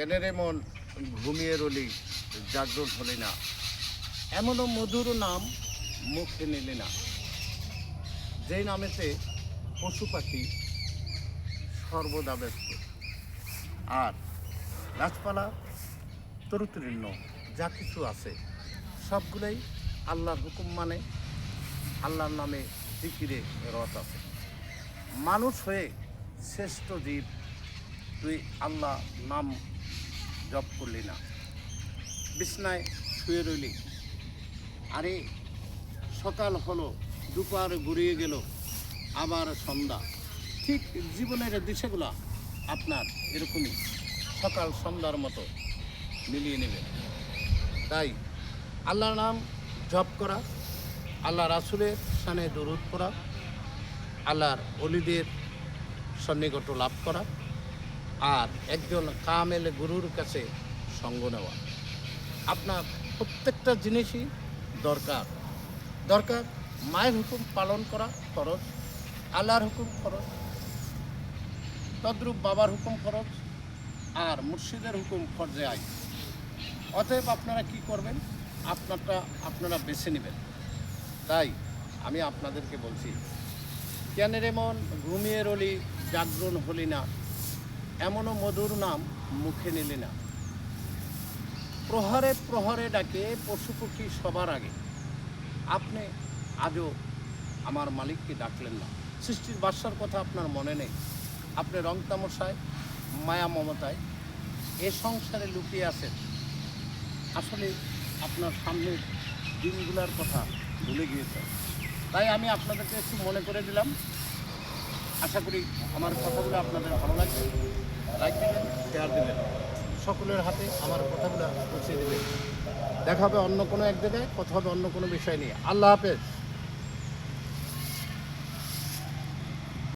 কেন রে মন? ঘুমিয়ে রলি জাগরণ হলি না। এমনও মধুর নাম মুখে নিলি না। যেই নামেতে পশু পাখি সর্বদা ব্যস্ত। আর গাছপালা তরুতরীর্ণ যা কিছু আছে, সবগুলোই আল্লাহর হুকুম মানে আল্লাহর নামে জিকিরে রত আছে। মানুষ হয়ে শ্রেষ্ঠ জীব, তুই আল্লাহ নাম জপ করলি না। বিছনায় শুয়ে রইলি। আরে, সকাল হলো দুপার ঘুরিয়ে গেল, আবার সন্ধ্যা। ঠিক জীবনের দিশাগুলো আপনার এরকমই। সকাল সন্ধ্যার মতো মিলিয়ে নেবে তাই আল্লাহর নাম জপ করা, আল্লাহ রাসুলের সানে দরুদ করা আল্লাহর অলিদের সন্নিকট লাভ করা আর একজন কামেল গুরুর কাছে সঙ্গ নেওয়া। আপনার প্রত্যেকটা জিনিসই দরকার। দরকার মায়ের হুকুম পালন করা খরচ আল্লাহর হুকুম খরচ তদ্রূপ বাবার হুকুম খরচ আর মুর্শিদের হুকুম ফরজে আই অতএব আপনারা কি করবেন? আপনারটা আপনারা বেছে নেবেন। তাই আমি আপনাদেরকে বলছি, কেন রে মন ঘুমিয়ে রলি, জাগরণ হলি না? এমনও মধুর নাম মুখে নিলি না। প্রহরে প্রহরে ডাকে পশু পক্ষী সবার আগে। আপনি আজও আমার মালিককে ডাকলেন না। সৃষ্টির বাসার কথা আপনার মনে নেই। আপনি রং তামশায় মায়া মমতায় এ সংসারে লুকিয়ে আছেন। আসলে আপনার সামনের দিনগুলোর কথা ভুলে গিয়েছেন তাই আমি আপনাদেরকে একটু মনে করে দিলাম। আশা করি আমার কথাগুলো আপনাদের ভালো লাগবে লাইক দেবেন শেয়ার দেবেন। সকলের হাতে আমার কথাগুলো পৌঁছে দেবেন। দেখা হবে অন্য কোনো এক জায়গায়, কথা হবে অন্য কোনো বিষয় নিয়ে। আল্লাহ হাফেজ।